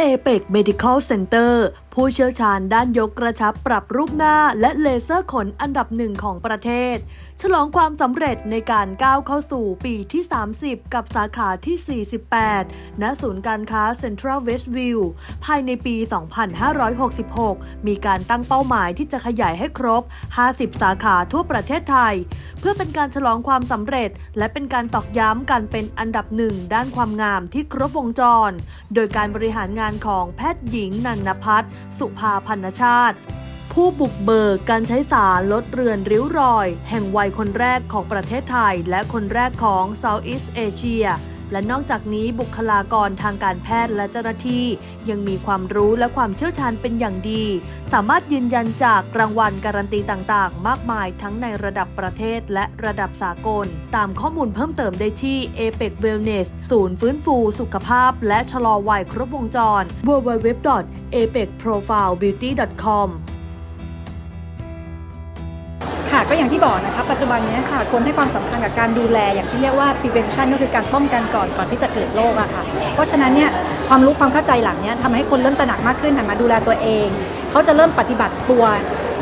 เอเปก Medical Center ผู้เชี่ยวชาญด้านยกกระชับปรับรูปหน้าและเลเซอร์ขนอันดับหนึ่งของประเทศ ฉลองความสำเร็จในการก้าวเข้าสู่ปีที่ 30 กับสาขาที่ 48 ณ ศูนย์การค้า Central Westview ภายในปี 2566 มีการตั้งเป้าหมายที่จะขยายให้ครบ 50 สาขาทั่วประเทศไทย เพื่อเป็นการฉลองความสำเร็จ และเป็นการตอกย้ำการเป็นอันดับหนึ่งด้านความงามที่ครบวงจร โดยการบริหารงานของแพทย์หญิงนันนพัฒน์สุภาพันชาติ ผู้บุกเบิกการใช้สารลดเรือนริ้วรอย แห่งวัยคนแรกของประเทศไทย และคนแรกของ Southeast Asia และนอกจากนี้บุคลากรทางการแพทย์และเจ้าหน้าที่ ยังมีความรู้และความเชี่ยวชาญเป็นอย่างดี สามารถยืนยันจากรางวัลการันตีต่างๆ มากมายทั้งในระดับประเทศและระดับสากล ตามข้อมูลเพิ่มเติมได้ที่ APEC Wellness ศูนย์ฟื้นฟูสุขภาพ และชะลอวัยครบวงจร www.apecprofilebeauty.com ก่อกนะคะปัจจุบันนี้ค่ะคนให้ความสำคัญกับการดูแลอย่างที่เรียกว่า prevention ก็คือการป้องกันก่อนก่อนที่จะเกิดโรคอะค่ะ เพราะฉะนั้นเนี่ยความรู้ความเข้าใจหลังเนี้ยทำให้คนเริ่มตระหนักมากขึ้นหันมาดูแลตัวเอง เขาจะเริ่มปฏิบัติตัว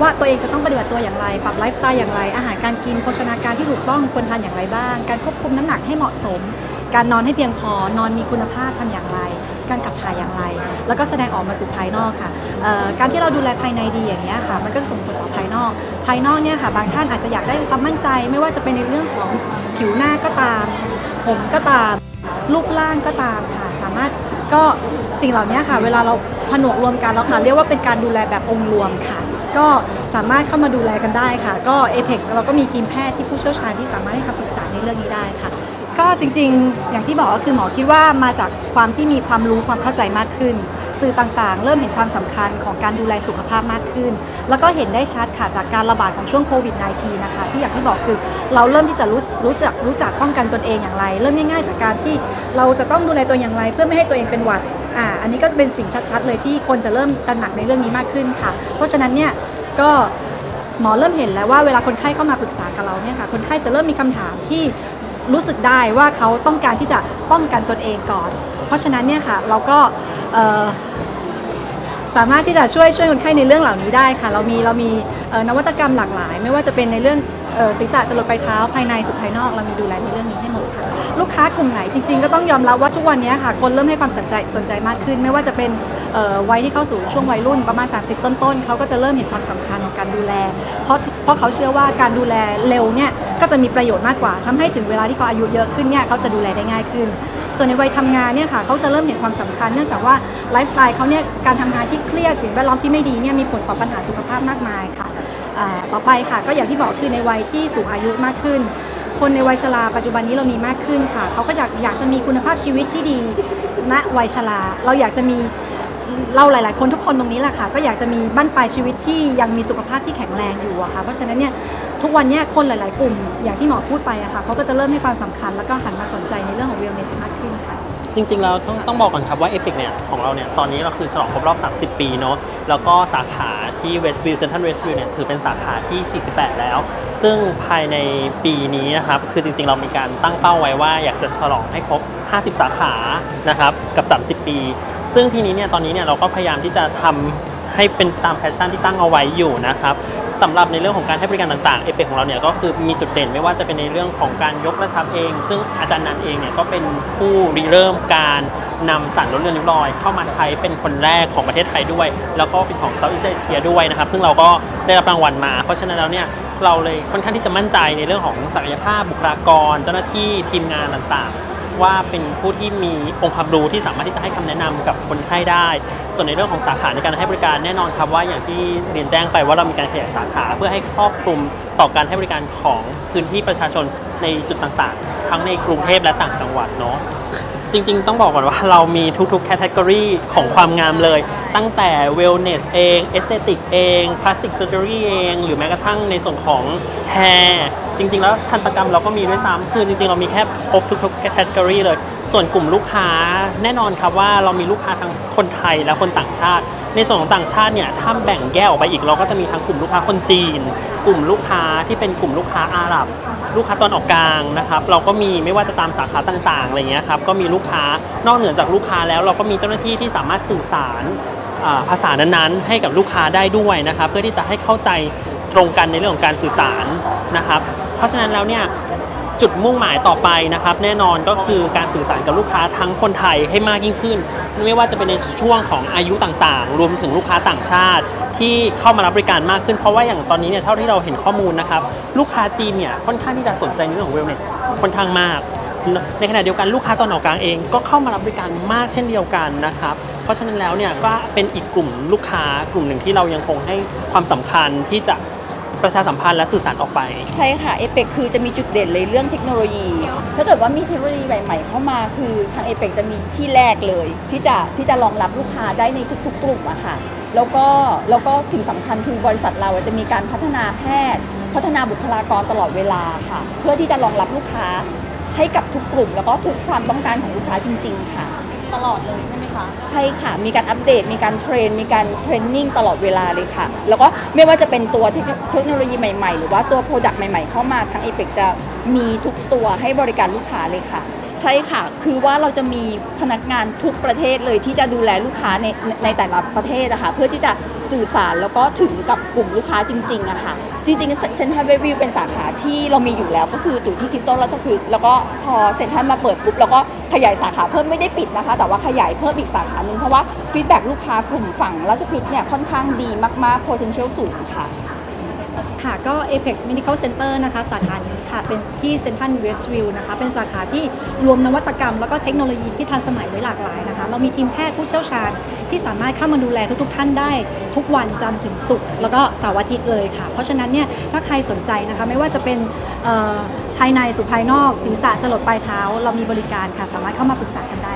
ว่าตัวเองจะต้องปฏิบัติตัวอย่างไร ปรับไลฟ์สไตล์อย่างไร อาหารการกินโภชนาการที่ถูกต้องควรทานอย่างไรบ้าง การควบคุมน้ำหนักให้เหมาะสม การนอนให้เพียงพอนอนมีคุณภาพทำอย่างไร การขับถ่ายอย่างไร แล้วก็แสดงออกมาสู่ภายนอกค่ะการที่เราดูแลภายในดีอย่างนี้ยค่ะ มันก็จะส่งผลต่อภายนอก ภายนอกเนี่ยค่ะ บางท่านอาจจะอยากได้ความมั่นใจ ไม่ว่าจะเป็นในเรื่องของผิวหน้าก็ตาม ผมก็ตาม รูปร่างก็ตามค่ะ สามารถก็สิ่งเหล่านี้ค่ะ เวลาเราผนวกรวมกันแล้วค่ะ เรียกว่าเป็นการดูแลแบบองค์รวมค่ะ ก็สามารถเข้ามาดูแลกันได้ค่ะ ก็ Apex เราก็มีทีมแพทย์ที่ผู้เชี่ยวชาญที่สามารถให้คำปรึกษาในเรื่องนี้ได้ค่ะ ก็จริงๆ อย่างที่บอกก็คือหมอคิดว่ามาจากความที่มีความรู้ความเข้าใจมากขึ้น สื่อต่างๆ เริ่มเห็นความสำคัญของการดูแลสุขภาพมากขึ้น แล้วก็เห็นได้ชัดค่ะจากการระบาดของช่วงโควิด -19 นะคะ ที่อย่างที่บอกคือเราเริ่มที่จะรู้รู้จักรู้จักป้องกันตนเองอย่างไร เริ่มง่ายๆ จากการที่เราจะต้องดูแลตัวอย่างไร เพื่อไม่ให้ตัวเองเป็นหวัดอ่าอันนี้ก็จะเป็นสิ่งชัดๆ เลยที่คนจะเริ่มตระหนักในเรื่องนี้มากขึ้นค่ะ เพราะฉะนั้นเนี่ยก็หมอเริ่มเห็นแล้วว่าเวลาคนไข้เข้ามาปรึกษากับเราเนี่ยค่ะคนไข้จะเริ่มมีคำถามที่ รู้สึกได้ว่าเขาต้องการที่จะป้องกันตนเองก่อน เพราะฉะนั้นเนี่ยค่ะเราก็สามารถที่จะช่วยช่วยคนไข้ในเรื่องเหล่านี้ได้ค่ะ เรามีเรามีนวัตกรรมหลากหลาย ไม่ว่าจะเป็นในเรื่องศีรษะจรดปลายเท้าภายในสู่ภายนอกเรามีดูแลในเรื่องนี้ให้หมดค่ะ ลูกค้ากลุ่มไหนจริง ๆ ก็ต้องยอมรับว่าทุกวันนี้ค่ะ คนเริ่มให้ความสนใจสนใจมากขึ้น ไม่ว่าจะเป็นวัยที่เข้าสู่ช่วงวัยรุ่นประมาณ 30 ต้นๆเขาก็จะเริ่มเห็นความสำคัญของการดูแล เพราะเพราะเขาเชื่อว่าการดูแลเร็วเนี่ย ก็จะมีประโยชน์มากกว่าทำให้ถึงเวลาที่เขาอายุเยอะขึ้นเนี่ยเขาจะดูแลได้ง่ายขึ้น ส่วนในวัยทำงานเนี่ยค่ะเขาจะเริ่มเห็นความสำคัญ เนื่องจากว่าไลฟ์สไตล์เขาเนี่ยการทำงานที่เครียดสิ่งแวดล้อมที่ไม่ดีเนี่ยมีผลต่อปัญหาสุขภาพมากมายค่ะต่อไปค่ะ ก็อย่างที่บอกคือในวัยที่สูงอายุมากขึ้น คนในวัยชราปัจจุบันนี้เรามีมากขึ้นค่ะเขาก็อยากอยากจะมีคุณภาพชีวิตที่ดีณวัยชราเราอยากจะมี เราหลาย ๆ คนทุกคนตรงนี้แหละค่ะก็อยากจะมีบั้นปลายชีวิตที่ยังมีสุขภาพที่แข็งแรงอยู่อะค่ะเพราะฉะนั้นเนี่ยทุกวันเนี้คนหลาย ๆ กลุ่มอย่างที่หมอพูดไปอะค่ะเขาก็จะเริ่มให้ความสำคัญแล้วก็หันมาสนใจในเรื่องของ wellness มากขึ้นค่ะจริง ๆ แล้วต้องต้องบอกก่อนครับว่า Epic เนี่ยของเราเนี่ยตอนนี้เราคือฉลองครบรอบ 30 ปีเนาะแล้วก็สาขาที่ Westview Central Westview เนี่ยถือเป็นสาขาที่ 48 แล้ว ซึ่งภายในปีนี้นะครับคือจริง ๆ เรามีการตั้งเป้าไว้ว่าอยากจะฉลองให้ครบ 50 สาขานะครับกับ 30 ปี ซึ่งทีนี้เนี่ยตอนนี้เนี่ยเราก็พยายามที่จะทำให้เป็นตามแพชชั่นที่ตั้งเอาไว้อยู่นะครับสำหรับในเรื่องของการให้บริการต่างๆเอเปของเราเนี่ยก็คือมีจุดเด่นไม่ว่าจะเป็นในเรื่องของการยกกระชับเอง ซึ่งอาจารย์นันเองเนี่ยก็เป็นผู้ริเริ่มการนำสารลดเลือนริ้วรอย เข้ามาใช้เป็นคนแรกของประเทศไทยด้วย แล้วก็เป็นของเซาท์อีสเอเชียด้วยนะครับ ซึ่งเราก็ได้รับรางวัลมา เพราะฉะนั้นแล้วเนี่ยเราเลยค่อนข้างที่จะมั่นใจในเรื่องของศักยภาพบุคลากร เจ้าหน้าที่ทีมงานต่างๆ ว่าเป็นผู้ที่มีองค์ความรู้ที่สามารถที่จะให้คำแนะนำกับคนไข้ได้ ส่วนในเรื่องของสาขาในการให้บริการแน่นอนครับว่าอย่างที่เรียนแจ้งไปว่าเรามีการขยายสาขาเพื่อให้ครอบคลุมต่อการให้บริการของพื้นที่ประชาชนในจุดต่างๆ ทั้งในกรุงเทพและต่างจังหวัดเนาะจริง ๆ ต้องบอกก่อนว่าเรามีทุกๆแคตตากรีของความงามเลย ตั้งแต่ wellness เอง aesthetic เอง plastic surgery เอง หรือแม้กระทั่งในส่วนของ hair จริง ๆ แล้วทันตกรรมเราก็มีด้วยซ้ำคือจริง ๆ เรามีแค่ครบทุกๆแคตตากรีเลย ส่วนกลุ่มลูกค้าแน่นอนครับว่าเรามีลูกค้าทั้งคนไทยและคนต่างชาติ ในส่วนของต่างชาติเนี่ยถ้าแบ่งแยกออกไปอีกเราก็จะมีทั้งกลุ่มลูกค้าคนจีน กลุ่มลูกค้าที่เป็นกลุ่มลูกค้าอาหรับ ลูกค้าตอนออกกลางนะครับเราก็มีไม่ว่าจะตามสาขาต่างๆอะไรเงี้ยครับก็มีลูกค้านอกเหนือจากลูกค้าแล้ว เราก็มีเจ้าหน้าที่ที่สามารถสื่อสารภาษานั้นๆ ให้กับลูกค้าได้ด้วยนะครับ เพื่อที่จะให้เข้าใจตรงกันในเรื่องของการสื่อสารนะครับ เพราะฉะนั้นแล้วเนี่ยจุดมุ่งหมายต่อไปนะครับ แน่นอนก็คือการสื่อสารกับลูกค้าทั้งคนไทยให้มากยิ่งขึ้น ไม่ว่าจะเป็นในช่วงของอายุต่างๆ รวมถึงลูกค้าต่างชาติ ที่เข้ามารับบริการมากขึ้นเพราะว่าอย่างตอนนี้เนี่ยเท่าที่เราเห็นข้อมูลนะครับ ลูกค้าจีนเนี่ยค่อนข้างที่จะสนใจในเรื่องของ wellness ค่อนข้างมากในขณะเดียวกันลูกค้าตอนออกกลางเองก็เข้ามารับบริการมากเช่นเดียวกันนะครับ เพราะฉะนั้นแล้วเนี่ยก็เป็นอีกกลุ่มลูกค้ากลุ่มหนึ่งที่เรายังคงให้ความสำคัญที่จะ ประชาสัมพันธ์และสื่อสารออกไป ใช่ค่ะเอเปกคือจะมีจุดเด่นเลยเรื่องเทคโนโลยี ถ้าเกิดว่ามีเทคโนโลยีใหม่ๆเข้ามาคือทางเอเปกจะมีที่แรกเลย ที่จะที่จะรองรับลูกค้าได้ในทุก ๆ กลุ่มอะค่ะ แล้วก็แล้วก็สิ่งสำคัญคือบริษัทเราจะมีการพัฒนาแพทย์ พัฒนาบุคลากรตลอดเวลาค่ะ เพื่อที่จะรองรับลูกค้าให้กับทุกกลุ่ม แล้วก็ทุกความต้องการของลูกค้าจริง ๆ ค่ะ ตลอดเลยใช่ไหมคะ ใช่ค่ะ มีการอัปเดต มีการเทรน มีการเทรนนิ่งตลอดเวลาเลยค่ะ แล้วก็ไม่ว่าจะเป็นตัวเทคโนโลยีใหม่ๆ หรือว่าตัวโปรดักต์ใหม่ๆ เข้ามาทางเอเปกจะมีทุกตัวให้บริการลูกค้าเลยค่ะ ช่ค่ะ คือว่าเราจะมีพนักงานทุกประเทศเลยที่จะดูแลลูกค้าในในแต่ละประเทศอะคะเพื่อที่จะสื่อสารแล้วก็ถึงกับกลุ่มลูกค้าจริงๆอะค่ะ จริงๆเซ็นทรัลเววิวเป็นสาขาที่เรามีอยู่แล้วก็คือตู่ที่คริสตัลราชพฤกษ์แล้วก็พอเซ็นทรัลมาเปิดปุ๊บแล้วก็ขยายสาขาเพิ่มไม่ได้ปิดนะคะ แต่ว่าขยายเพิ่มอีกสาขาหนึ่งเพราะว่าฟีดแบ็ลูกค้ากลุ่มฝั่งราชพฤกษ์เนี่ยค่อนข้างดีมากๆ potential สูงค่ะ ค่ะก็ Apex Medical Center นะคะ สาขานี้ค่ะ เป็นที่ Central Westview นะคะ เป็นสาขาที่รวมนวัตกรรม แล้วก็เทคโนโลยีที่ทันสมัยไว้หลากหลายนะคะ เรามีทีมแพทย์ผู้เชี่ยวชาญ ที่สามารถเข้ามาดูแลทุกๆท่านได้ ทุกวันจันทร์ถึงศุกร์แล้วก็เสาร์อาทิตย์เลยค่ะ เพราะฉะนั้นเนี่ยถ้าใครสนใจนะคะไม่ว่าจะเป็นภายในสู่ภายนอกศีรษะจรดปลายเท้า เรามีบริการค่ะสามารถเข้ามาปรึกษากันได้